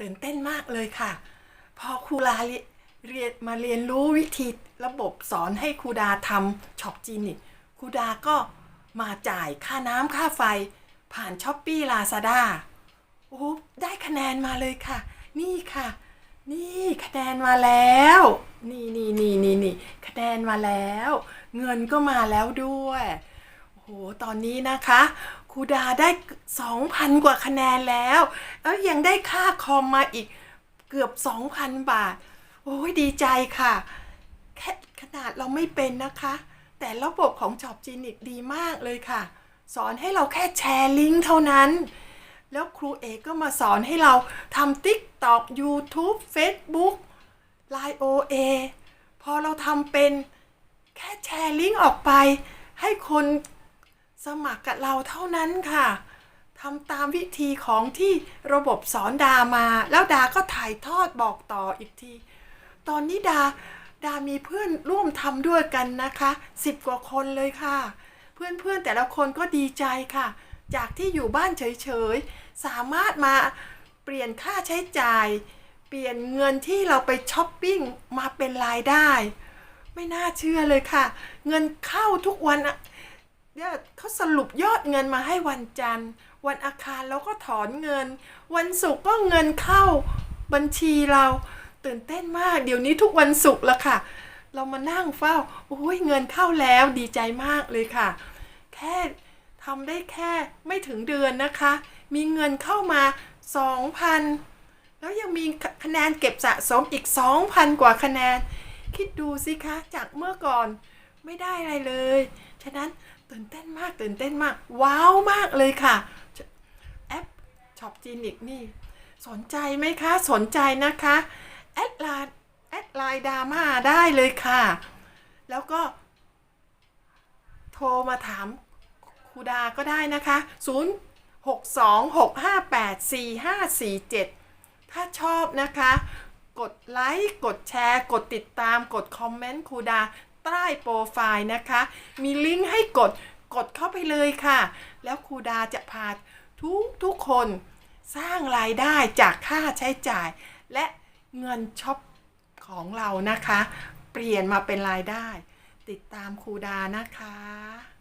ตื่นเต้นมากเลยค่ะ พอครูลาเรียนมาเรียนรู้วิธีระบบสอนให้ครูดาทำช็อปจีนิกครูดาก็มาจ่ายค่าน้ำค่าไฟ ผ่านช้อปปี้ลาซาด้าโอ้โหได้คะแนนมาเลยค่ะ นี่ค่ะ นี่คะแนนมาแล้ว นี่นี่นี่นี่นี่คะแนนมาแล้ว เงินก็มาแล้วด้วย โอ้โห ตอนนี้นะคะครูดาได้ 2,000 กว่าคะแนนแล้วแล้วยังได้ค่าคอมมาอีกเกือบ 2,000 บาท โอ้ยดีใจค่ะ แค่ขนาดเราไม่เป็นนะคะ แต่ระบบของจอบจีนิกดีมากเลยค่ะ สอนให้เราแค่แชร์ลิงก์เท่านั้น แล้วครูเอกก็มาสอนให้เราทำ TikTok YouTube Facebook Line OA พอเราทำเป็นแค่แชร์ลิงก์ออกไป ให้คน สมัครกับเราเท่านั้นค่ะทำตามวิธีของที่ระบบสอนดามา แล้วดาก็ถ่ายทอดบอกต่ออีกที ตอนนี้ดาดามีเพื่อนร่วมทำด้วยกันนะคะสิบกว่าคนเลยค่ะ เพื่อนๆแต่ละคนก็ดีใจค่ะ จากที่อยู่บ้านเฉยๆ สามารถมาเปลี่ยนค่าใช้จ่าย เปลี่ยนเงินที่เราไปช้อปปิ้งมาเป็นรายได้ ไม่น่าเชื่อเลยค่ะ เงินเข้าทุกวัน อะเนี่ยเขาสรุปยอดเงินมาให้วันจันทร์ วันอาคารเราก็ถอนเงิน วันศุกร์ก็เงินเข้าบัญชีเรา ตื่นเต้นมาก เดี๋ยวนี้ทุกวันศุกร์ละค่ะ เรามานั่งเฝ้าโอ้ยเงินเข้าแล้วดีใจมากเลยค่ะ แค่ทำได้แค่ไม่ถึงเดือนนะคะ มีเงินเข้ามา 2,000 แล้วยังมีคะแนนเก็บสะสมอีก 2,000 กว่าคะแนน คิดดูสิคะจากเมื่อก่อน ไม่ได้อะไรเลย ฉะนั้นตื่นเต้นมากตื่นเต้นมาก ว้าวมากเลยค่ะ แอปช็อปจีนิกนี่ สนใจไหมคะ สนใจนะคะ แอดไลน์แอดไลน์ดราม่าได้เลยค่ะ แล้วก็ โทรมาถามครูดาก็ได้นะคะ 0 6 2 6 5 8 4 5 4 7 ถ้าชอบนะคะ กดไลค์ กดแชร์ กดติดตาม กดคอมเมนต์ครูดา ใต้โปรไฟล์นะคะ มีลิงก์ให้กดกดเข้าไปเลยค่ะ แล้วครูดาจะพาทุกทุกๆคนสร้างรายได้จากค่าใช้จ่าย และเงินช็อปของเรานะคะ เปลี่ยนมาเป็นรายได้ ติดตามครูดานะคะ